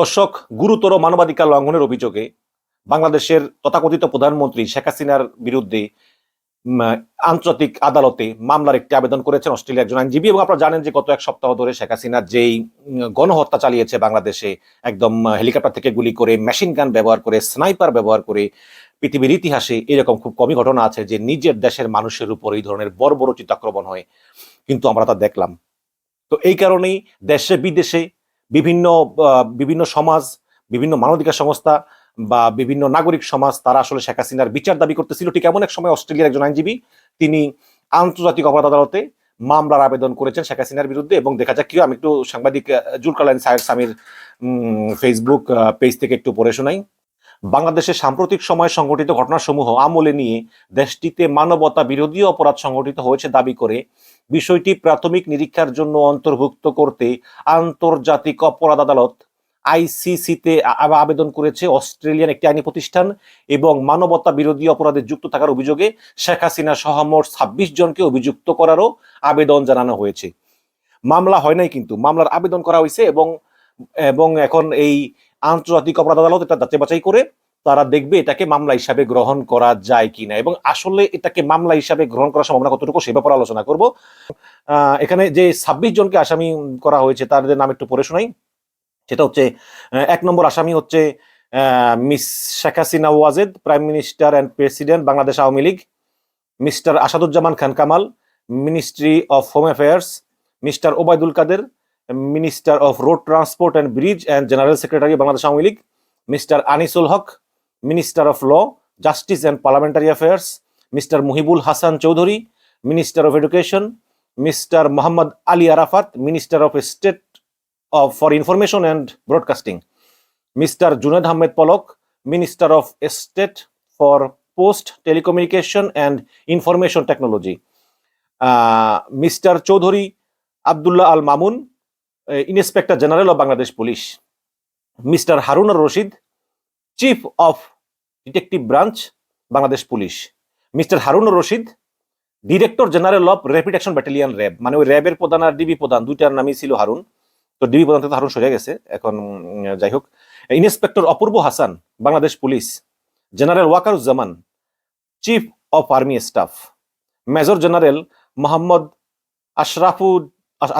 দর্শক গুরুতর মানবাধিকার লঙ্ঘনের অভিযোগে বাংলাদেশের তথাকথিত প্রধানমন্ত্রী শেখ হাসিনার বিরুদ্ধে আন্তর্জাতিক আদালতে মামলার একটি আবেদন করেছেন অস্ট্রেলিয়ার একজন আইনজীবী এবং আপনারা জানেন যে গত এক সপ্তাহ ধরে শেখ হাসিনা যেই গণহত্যা চালিয়েছে বাংলাদেশে একদম হেলিকপ্টার থেকে গুলি করে মেশিন গান ব্যবহার করে স্নাইপার ব্যবহার করে পৃথিবীর ইতিহাসে এরকম খুব কমই ঘটনা আছে যে নিজের দেশের মানুষের উপর এই ধরনের বর্বরচিত আক্রমণ হয় কিন্তু আমরা তা দেখলাম তো এই কারণেই দেশে বিদেশে বিভিন্ন বিভিন্ন সমাজ বিভিন্ন মানবাধিকার সংস্থা বা বিভিন্ন নাগরিক সমাজ তারা আসলে শেখ হাসিনার বিচার দাবি করতেছিল ঠিক এমন এক সময় অস্ট্রেলিয়ার একজন আইনজীবী তিনি আন্তর্জাতিক অপরাধ আদালতে মামলার আবেদন করেছেন শেখ হাসিনার বিরুদ্ধে এবং দেখা যাক কি আমি একটু সাংবাদিক জুলকালাইন সাহেব স্বামীর ফেসবুক পেজ থেকে একটু পড়ে শোনাই বাংলাদেশের সাম্প্রতিক সময়ে সংঘটিত ঘটনাসমূহ আমলে নিয়ে দেশটিতে মানবতা বিরোধী অপরাধ সংঘটিত হয়েছে দাবি করে বিষয়টি প্রাথমিক নিরীক্ষার জন্য অন্তর্ভুক্ত করতে আন্তর্জাতিক অপরাধ আদালত আইসিসিতে আবেদন করেছে অস্ট্রেলিয়ান একটি আইনি প্রতিষ্ঠান এবং মানবতা বিরোধী অপরাধে যুক্ত থাকার অভিযোগে শেখ হাসিনা সহ মোট ছাব্বিশ জনকে অভিযুক্ত করারও আবেদন জানানো হয়েছে মামলা হয় নাই কিন্তু মামলার আবেদন করা হয়েছে এবং এবং এখন এই আন্তর্জাতিক অপরাধ আদালত এটা যাচাই বাছাই করে তারা দেখবে এটাকে মামলা হিসাবে গ্রহণ করা যায় কিনা এবং আসলে এটাকে মামলা হিসাবে গ্রহণ করার সম্ভাবনা কতটুকু সে ব্যাপারে আলোচনা করব এখানে যে ছাব্বিশ জনকে আসামি করা হয়েছে তাদের নাম একটু পড়ে শোনাই সেটা হচ্ছে এক নম্বর আসামি হচ্ছে miss Sheikh Hasina Wazed prime minister and president Bangladesh Awami League mister Asaduzzaman Khan Kamal ministry of home affairs mister Obaidul Quader minister of road transport and bridge and general secretary Bangladesh Awami League mister Anisul Huq Minister of Law, Justice and Parliamentary Affairs, Mr. Muhibul Hasan Choudhury, Minister of Education, Mr. Muhammad Ali Arafat, Minister of State for Information and Broadcasting, Mr. Junaid Ahmed Pollock, Minister of State for Post, Telecommunication and Information Technology, uh, Mr. Choudhury Abdullah Al Mamun, uh, Inspector General of Bangladesh Police, Mr. Harun Al Rashid, Chief of detective branch Bangladesh police mister Harun Rashid director general of rapid action battalion RAB মানে ওই র্যাবের প্রধান আর DB প্রধান দুইটার নামই ছিল হারুন তো DB প্রধান থেকে হারুন সরে গেছে এখন যাই হোক inspector Apurba Hasan Bangladesh police general Wakeruzzaman chief of army staff major general Mohammad আশরাফু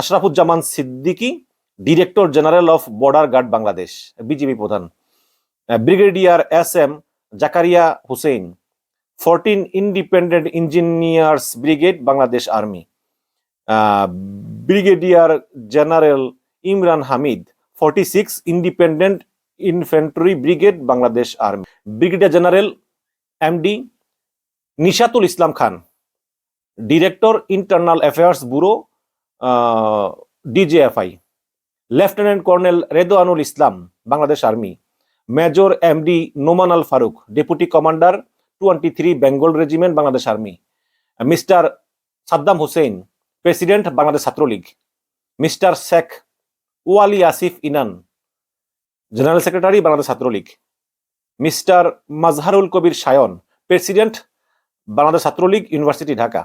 Ashrafuzzaman Siddiqui director general of border guard Bangladesh BGB প্রধান brigadier S M Zakaria Hussain fourteen independent engineers brigade Bangladesh army brigadier general Imran Hamid forty six independent infantry brigade Bangladesh army brigadier general MD Nishatul Islam Khan director internal affairs bureau DGFI lieutenant colonel Redwanul Islam Bangladesh army major MD Noman Al Faruque deputy commander twenty three Bengal regiment Bangladesh army mister Saddam Hussain president Bangladesh Chhatra League mister Sheikh Wali Asif Inan general secretary Bangladesh Chhatra League mister Mazharul Kabir Sayon president Bangladesh Chhatra League university Dhaka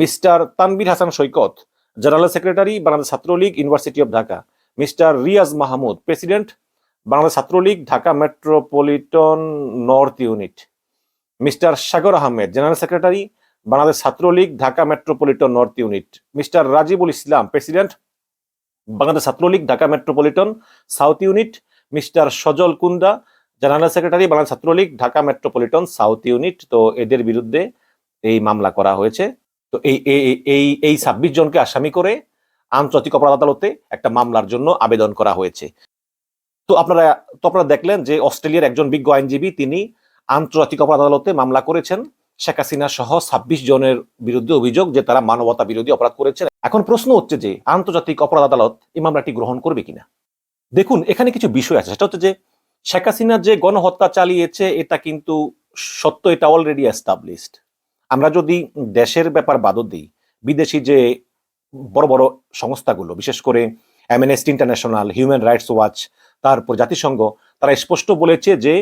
mister Tanvir Hasan Saikat general secretary Bangladesh Chhatra League university of Dhaka mister Riaz Mahmud president Bangladesh Chhatra League Dhaka metropolitan north unit mister Sagar Ahmed general secretary Bangladesh Chhatra League Dhaka metropolitan north unit mister Rajibul Islam president Bangladesh Chhatra League Dhaka metropolitan south unit mister Sajal Kunda general secretary Bangladesh Chhatra League Dhaka metropolitan south unit তো এদের বিরুদ্ধে এই মামলা করা হয়েছে তো এই এই এই ছাব্বিশ জনকে আসামি করে আন্তর্জাতিক অপরাধ আদালতে একটা মামলার জন্য আবেদন করা হয়েছে তো আপনারা তো আপনারা দেখলেন যে অস্ট্রেলিয়ার একজন বিজ্ঞ আইনজীবী তিনি আন্তর্জাতিক অপরাধ আদালতে মামলা করেছেন শেখ হাসিনা সহ ছাব্বিশ জনের বিরুদ্ধে অভিযোগ যে তারা মানবতা বিরোধী অপরাধ করেছেন এখন প্রশ্ন হচ্ছে যে আন্তর্জাতিক অপরাধ আদালত এই মামলাটি গ্রহণ করবে কিনা দেখুন এখানে কিছু বিষয় আছে সেটা হচ্ছে যে শেখ হাসিনা যে গণহত্যা চালিয়েছে এটা কিন্তু সত্য এটা অলরেডি এস্টাবলিশড আমরা যদি দেশের ব্যাপার বাদত দিই বিদেশি যে বড় বড় সংস্থাগুলো বিশেষ করে Amnesty International Human Rights Watch তারপর জাতিসংঘ তারা স্পষ্ট বলেছে যে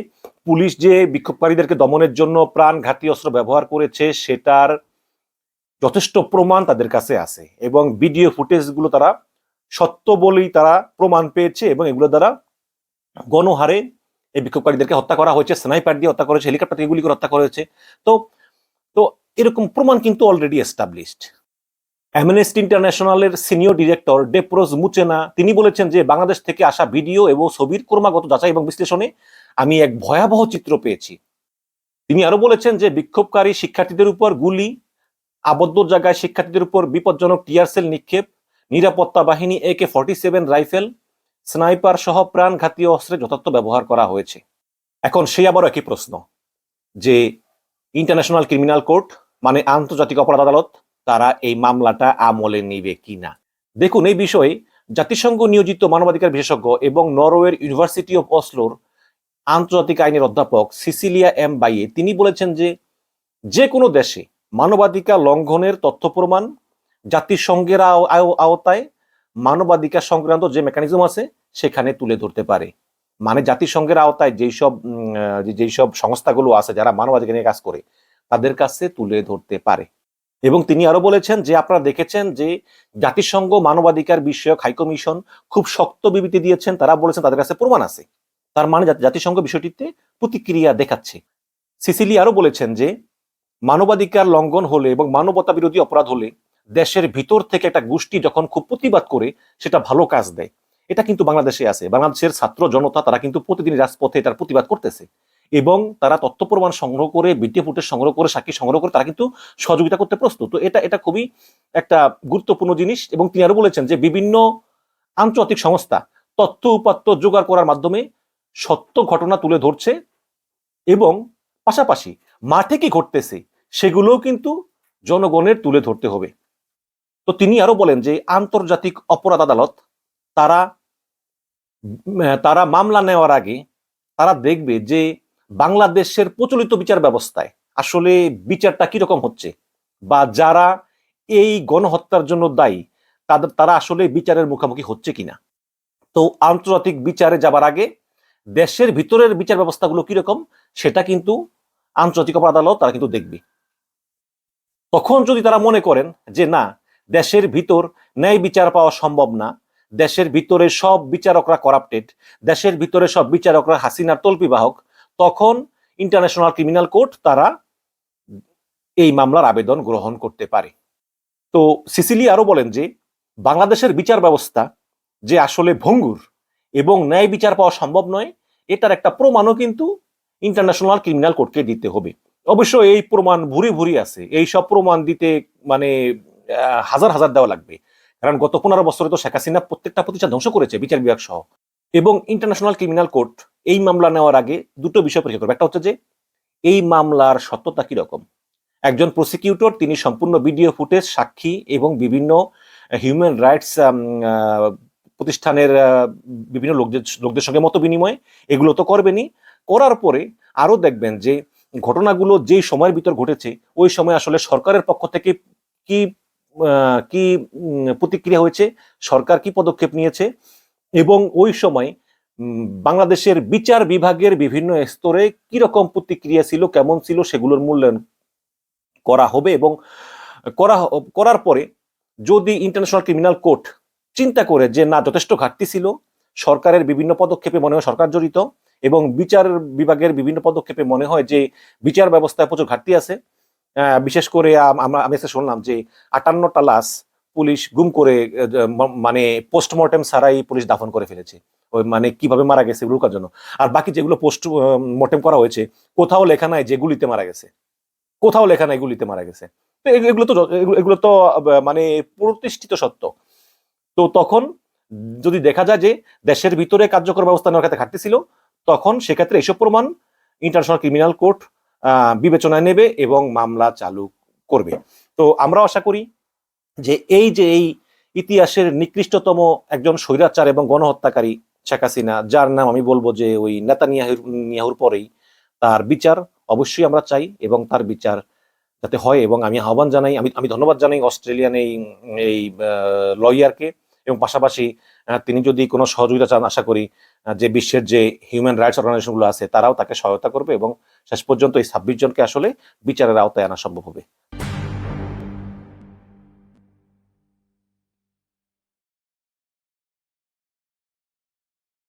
পুলিশ যে বিক্ষোভকারীদেরকে দমনের জন্য প্রাণ ঘাতি অস্ত্র ব্যবহার করেছে সেটার যথেষ্ট প্রমাণ তাদের কাছে আছে এবং ভিডিও ফুটেজগুলো তারা সত্য বলেই তারা প্রমাণ পেয়েছে এবং এগুলো দ্বারা গণহারে এই বিক্ষোভকারীদেরকে হত্যা করা হয়েছে স্নাইপার দিয়ে হত্যা করা হয়েছে হেলিকপ্টার দিয়ে গুলি করে হত্যা করেছে তো তো এরকম প্রমাণ কিন্তু অলরেডি এস্টাবলিশড অ্যামনেস্টি ইন্টারন্যাশনালের সিনিয়র ডিরেক্টর ডেপ্রোজ মুচেনা তিনি বলেছেন যে বাংলাদেশ থেকে আসা ভিডিও এবং ছবির ক্রমাগত যাচাই এবং বিশ্লেষণে আমি এক ভয়াবহ চিত্র পেয়েছি তিনি আরো বলেছেন যে বিক্ষোভকারী শিক্ষার্থীদের উপর গুলি আবদ্ধ জায়গায় শিক্ষার্থীদের উপর বিপজ্জনক টিয়ারসেল নিক্ষেপ নিরাপত্তা বাহিনী A K forty seven rifle sniper সহ প্রাণঘাতীয় অস্ত্রের যথার্থ ব্যবহার করা হয়েছে এখন সেই আবার একই প্রশ্ন যে ইন্টারন্যাশনাল ক্রিমিনাল কোর্ট মানে আন্তর্জাতিক অপরাধ আদালত তারা এই মামলাটা আমলে নিবে কিনা দেখুন এই বিষয়ে জাতিসংঘ নিয়োজিত মানবাধিকার বিশেষজ্ঞ এবং নরওয়ের ইউনিভার্সিটি অব অসলোর আন্তর্জাতিক আইনের অধ্যাপক সিসিলিয়া এম বাইয়ে তিনি বলেছেন যে যে কোনো দেশে মানবাধিকার লঙ্ঘনের তথ্য প্রমাণ জাতিসংঘের আওতায় মানবাধিকার সংক্রান্ত যে মেকানিজম আছে সেখানে তুলে ধরতে পারে মানে জাতিসংঘের আওতায় যেই সব যেই সব সংস্থাগুলো আছে যারা মানবাধিকার নিয়ে কাজ করে তাদের কাছে তুলে ধরতে পারে এবং তিনি আরো বলেছেন যে আপনারা দেখেছেন যে জাতিসংঘ মানবাধিকার বিষয়ক হাইকমিশন খুব শক্ত বিবৃতি দিয়েছেন তারা বলেছেন তাদের কাছে প্রমাণ আছে তার মানে জাতিসংঘ বিষয়টিতে প্রতিক্রিয়া দেখাচ্ছে সিসিলি আরো বলেছেন যে মানবাধিকার লঙ্ঘন হলে এবং মানবতা বিরোধী অপরাধ হলে দেশের ভিতর থেকে একটা গোষ্ঠী যখন খুব প্রতিবাদ করে সেটা ভালো কাজ দেয় এটা কিন্তু বাংলাদেশে আছে বাংলাদেশের ছাত্র জনতা তারা কিন্তু প্রতিদিন রাজপথে এটার প্রতিবাদ করতেছে এবং তারা তথ্য প্রমাণ সংগ্রহ করে ভিডিও ফুটেজ সংগ্রহ করে সাক্ষী সংগ্রহ করে তারা কিন্তু সহযোগিতা করতে প্রস্তুত তো এটা এটা খুবই একটা গুরুত্বপূর্ণ জিনিস এবং তিনি আরো বলেছেন যে বিভিন্ন আন্তর্জাতিক সংস্থা তথ্য উপাত্ত জোগাড় করার মাধ্যমে সত্য ঘটনা তুলে ধরছে এবং পাশাপাশি মাঠে কি ঘটতেছে সেগুলোও কিন্তু জনগণের তুলে ধরতে হবে তো তিনি আরো বলেন যে আন্তর্জাতিক অপরাধ আদালত তারা তারা মামলা নেওয়ার আগে তারা দেখবে যে বাংলাদেশের প্রচলিত বিচার ব্যবস্থায় আসলে বিচারটা কিরকম হচ্ছে বা যারা এই গণহত্যার জন্য দায়ী তাদের তারা আসলে বিচারের মুখোমুখি হচ্ছে কিনা তো আন্তর্জাতিক বিচারে যাবার আগে দেশের ভিতরের বিচার ব্যবস্থাগুলো কিরকম সেটা কিন্তু আন্তর্জাতিক অপরাধ আদালত তারা কিন্তু দেখবে তখন যদি তারা মনে করেন যে না দেশের ভিতর ন্যায় বিচার পাওয়া সম্ভব না দেশের ভিতরে সব বিচারকরা করাপ্টেড দেশের ভিতরে সব বিচারকরা হাসিনার তল্পিবাহক তখন ইন্টারন্যাশনাল ক্রিমিনাল কোর্ট তারা এই মামলার আবেদন গ্রহণ করতে পারে তো সিসিলি আরও বলেন যে বাংলাদেশের বিচার ব্যবস্থা যে আসলে ভঙ্গুর এবং ন্যায় বিচার পাওয়া সম্ভব নয় এটার একটা প্রমাণও কিন্তু ইন্টারন্যাশনাল ক্রিমিনাল কোর্টকে দিতে হবে অবশ্য এই প্রমাণ ভুরি ভুরি আছে এই সব প্রমাণ দিতে মানে হাজার হাজার দেওয়া লাগবে কারণ গত পনেরো বছরে তো শেখ হাসিনা প্রত্যেকটা প্রতিষ্ঠান ধ্বংস করেছে বিচার বিভাগ সহ এবং ইন্টারন্যাশনাল ক্রিমিনাল কোর্ট এই মামলা নেওয়ার আগে দুটো বিষয় পরীক্ষা করবে একটা হচ্ছে যে এই মামলার সত্যতা কীরকম একজন প্রসিকিউটর তিনি সম্পূর্ণ ভিডিও ফুটেজ সাক্ষী এবং বিভিন্ন হিউম্যান রাইটস প্রতিষ্ঠানের বিভিন্ন লোকদের লোকদের সঙ্গে মত বিনিময় এগুলো তো করবেনি করার পরে আরও দেখবেন যে ঘটনাগুলো যেই সময়ের ভিতর ঘটেছে ওই সময় আসলে সরকারের পক্ষ থেকে কি কি প্রতিক্রিয়া হয়েছে সরকার কি পদক্ষেপ নিয়েছে এবং ওই সময় বাংলাদেশের বিচার বিভাগের বিভিন্ন স্তরে কিরকম প্রতিক্রিয়া ছিল কেমন ছিল সেগুলোর মূল্যায়ন করা হবে এবং করা করার পরে যদি ইন্টারন্যাশনাল ক্রিমিনাল কোর্ট চিন্তা করে যে না যথেষ্ট ঘাটতি ছিল সরকারের বিভিন্ন পদক্ষেপে মনে হয় সরকার জড়িত এবং বিচার বিভাগের বিভিন্ন পদক্ষেপে মনে হয় যে বিচার ব্যবস্থায় প্রচুর ঘাটতি আছে বিশেষ করে আমরা আমি শুনলাম যে আটান্নটা লাশ পুলিশ গুম করে মানে পোস্টমর্টেম ছাড়াই পুলিশ দাফন করে ফেলেছে মানে কিভাবে মারা গেছে এগুলো কার জন্য আর বাকি যেগুলো পোস্ট মর্টেম করা হয়েছে কোথাও লেখা নাই যেগুলিতে মারা গেছে কোথাও লেখা নাই গুলিতে মারা গেছে তো এগুলো তো এগুলো তো মানে প্রতিষ্ঠিত সত্য তো তখন যদি দেখা যায় যে দেশের ভিতরে কার্যকর ব্যবস্থা নেওয়ার ক্ষেত্রে ঘাটতি ছিল তখন সেক্ষেত্রে এসব প্রমাণ ইন্টারন্যাশনাল ক্রিমিনাল কোর্ট বিবেচনায় নেবে এবং মামলা চালু করবে তো আমরা আশা করি যে এই যে এই ইতিহাসের নিকৃষ্টতম একজন স্বৈরাচার এবং গণহত্যাকারী শেখ হাসিনা যার নাম আমি বলবো যে ওই নেতানিয়াহুর নিয়াহুর পরেই তার বিচার অবশ্যই আমরা চাই এবং তার বিচার যাতে হয় এবং আমি আহ্বান জানাই আমি আমি ধন্যবাদ জানাই অস্ট্রেলিয়ান এই এই লয়ারকে এবং পাশাপাশি তিনি যদি কোনো সহযোগিতা চান আশা করি যে বিশ্বের যে হিউম্যান রাইটস অর্গানাইজেশনগুলো আছে তারাও তাকে সহায়তা করবে এবং শেষ পর্যন্ত এই ছাব্বিশ জনকে আসলে বিচারের আওতায় আনা সম্ভব হবে